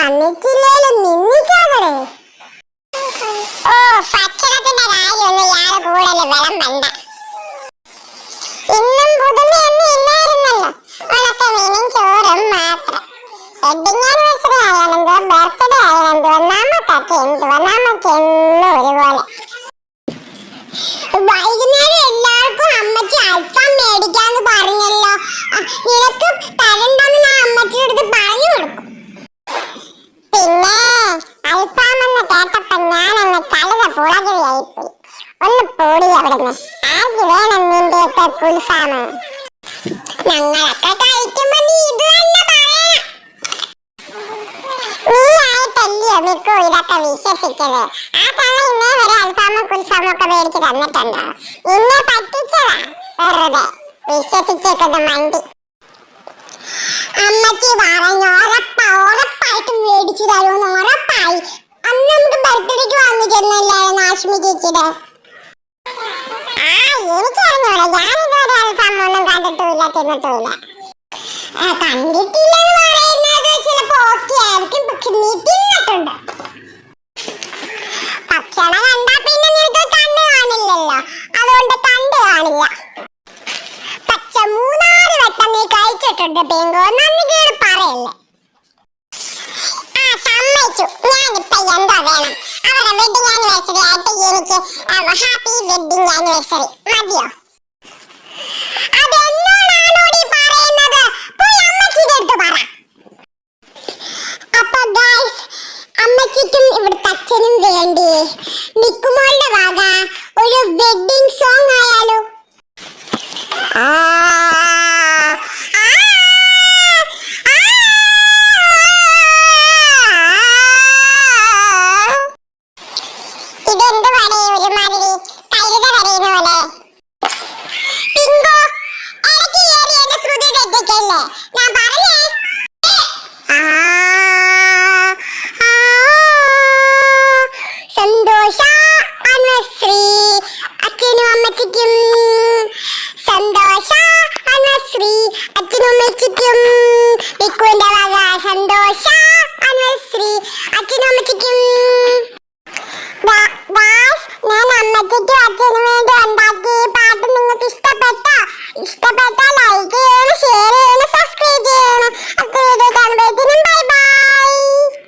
വന്നിട്ടില്ലേലും നിന്നിക്കാതെ ഓ ഭക്ഷണത്തിന്റെ കാര്യമൊന്നും ഇയാൾ കൂടുതൽ വിളമ്പണ്ട ഇന്നും പുതുമയൊന്നും ഇല്ലായിരുന്നല്ലോ. ഉണക്ക മീനും ചോറും മാത്രം. വെഡിങ് ആനിവേഴ്സറി ആയാലെന്തോ ബർത്ത്ഡേ ആയാലെന്തോ നമുക്കൊക്കെ എന്തുവാ നമുക്കെന്നും ഒരുപോലെ. കഴുത പുളകിയായിപ്പോയി ഒന്ന് പോടി അവിടുന്ന്. ആർക്ക് വേണം നിന്റെയൊക്കെ കുൽഫാം ഞങ്ങളൊക്കെ കഴിക്കുമ്പോ നീ ഇത് പറയണം. നീ ആയിട്ടല്ലയോ മിക്കു ഇതൊക്കെ വിശ്വസിച്ചത് ആ തള്ള ഇന്നേ വരെ അൽഫാമും കുൽഫാമും ഒക്കെ മേടിച്ച് തന്നിട്ടുണ്ടോ? നിന്നെ പറ്റിച്ചതാ. വെറുതെ. വിശ്വസിച്ചേക്കുന്ന മണ്ടി. ആശ്മി ചേച്ചിയുടെ. ആ എനിക്കറിഞ്ഞൂടാ. ഞാനിതുവരെ അൽഫാം ഒന്നും കണ്ടിട്ടുമില്ല തിന്നിട്ടുമില്ല. കണ്ടിട്ടില്ലെന്ന് പറയുന്നത് ചിലപ്പോ ഓക്കെ ആയിരിക്കും പക്ഷെ നീ തിന്നിട്ടുണ്ട്. ഭക്ഷണം കണ്ടാ പിന്നെ നിനക്ക് കണ്ണ് കാണില്ലല്ലോ. അതുകൊണ്ട് കണ്ടു കാണില്ല. പക്ഷെ മൂന്നാൽ വട്ടം നീ കഴിച്ചിട്ടുണ്ട് പെങ്കോ നന്ദി പറയല്ലേ വെഡിങ് ആനിവേഴ്സറി മതിയോ? അമ്മച്ചിക്കും ഇവിടുത്തെ അച്ഛനും വേണ്ടി നിക്കുമോളുടെ വക ഒരു വെഡിങ് സോങ് എന്റെ ഞാൻ പറഞ്ഞേ. സന്തോഷ അനുശ്രീ അച്ഛനും അമ്മച്ചിക്കും. സന്തോഷ അനുശ്രീ അച്ഛനും അമ്മച്ചിക്കും. പിക്കുവിന്റെ വക സന്തോഷ. ഉണ്ടാക്കിയ ഈ പാട്ട് നിങ്ങൾക്ക് ഇഷ്ടപ്പെട്ടോ ഇഷ്ടപ്പെട്ടാൽ ലൈക്ക് ചെയ്യണം ഷെയർ ചെയ്യണം സബ്സ്ക്രൈബ് ചെയ്യണം